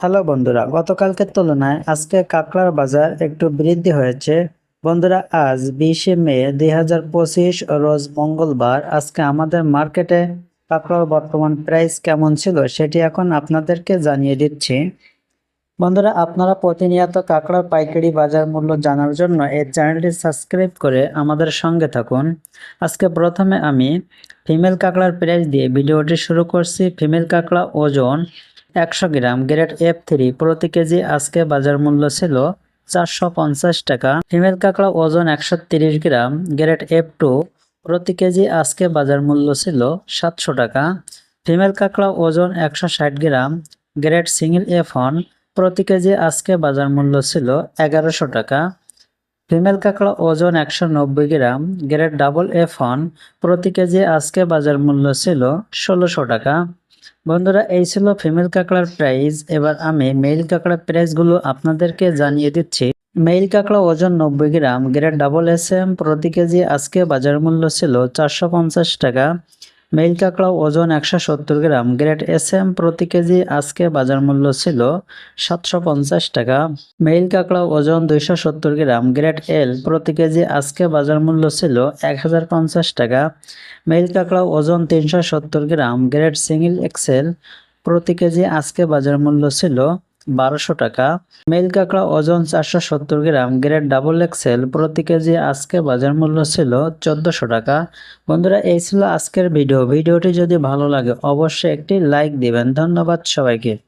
Hello বন্ধুরা, গতকালকের তুলনায় আজকে কাঁকড়ার বাজার একটু বৃদ্ধি হয়েছে। বন্ধুরা, আজ বিশে মে দুই হাজার পঁচিশ, রোজ মঙ্গলবার। আজকে আমাদের মার্কেটে কাঁকড়ার বর্তমান প্রাইস কেমন ছিল সেটি এখন আপনাদেরকে জানিয়ে দিচ্ছি। বন্ধুরা, আপনারা প্রতিনিয়ত কাঁকড়ার পাইকারি বাজার মূল্য জানার জন্য এই চ্যানেলটি সাবস্ক্রাইব করে আমাদের সঙ্গে থাকুন। আজকে প্রথমে আমি ফিমেল কাঁকড়ার প্রাইস দিয়ে ভিডিওটি শুরু করছি। ফিমেল কাঁকড়া ওজন একশো গ্রাম গ্রেড এফ থ্রি প্রতি কেজি আজকে বাজার মূল্য ছিল চারশো পঞ্চাশ টাকা। ফিমেল কাঁকড়া ওজন একশো তিরিশ গ্রাম, গ্রেড এফ টু প্রতি কেজি আজকে বাজার মূল্য ছিল সাতশো টাকা। ফিমেল কাঁকড়া ওজন একশো ষাট gram, grade single F one প্রতি কেজি আজকে বাজার মূল্য ছিল এগারোশো টাকা। ফিমেল কাঁকড়া ওজন একশো নব্বই gram, grade double F one প্রতি কেজি আজকে বাজার মূল্য ছিল ষোলোশো টাকা। বন্ধুরা, এই ছিল ফিমেল কাঁকড়ার প্রাইস এবার আমি মেল কাঁকড়ার প্রাইসগুলো আপনাদেরকে জানিয়ে দিচ্ছি। মেইল কাঁকড়া ওজন নব্বই gram. Grade double S M প্রতি কেজি আজকে বাজার মূল্য ছিল চারশো পঞ্চাশ টাকা। মেল কাঁকড়া ওজন একশো সত্তর গ্রাম। গ্রেড এস এম প্রতি কেজি আজকে বাজার মূল্য ছিল সাতশো পঞ্চাশ টাকা। মেল কাঁকড়া ওজন দুইশো সত্তর গ্রাম। গ্রেড এল প্রতি কেজি আজকে বাজার মূল্য ছিল এক হাজার পঞ্চাশ টাকা। মেল কাঁকড়া ওজন তিনশো সত্তর গ্রাম। গ্রেড সিঙ্গেল এক্সেল প্রতি কেজি আজকে বাজার মূল্য ছিল বারোশো টাকা। মেল কাঁকড়া ওজন চারশো সত্তর গ্রাম, গ্রেড ডাবল এক্সেল প্রতি কেজি আজকে বাজার মূল্য ছিল চোদ্দোশো টাকা। বন্ধুরা, এই ছিল আজকের ভিডিও। ভিডিওটি যদি ভালো লাগে, অবশ্যই একটি লাইক দিবেন। ধন্যবাদ সবাইকে।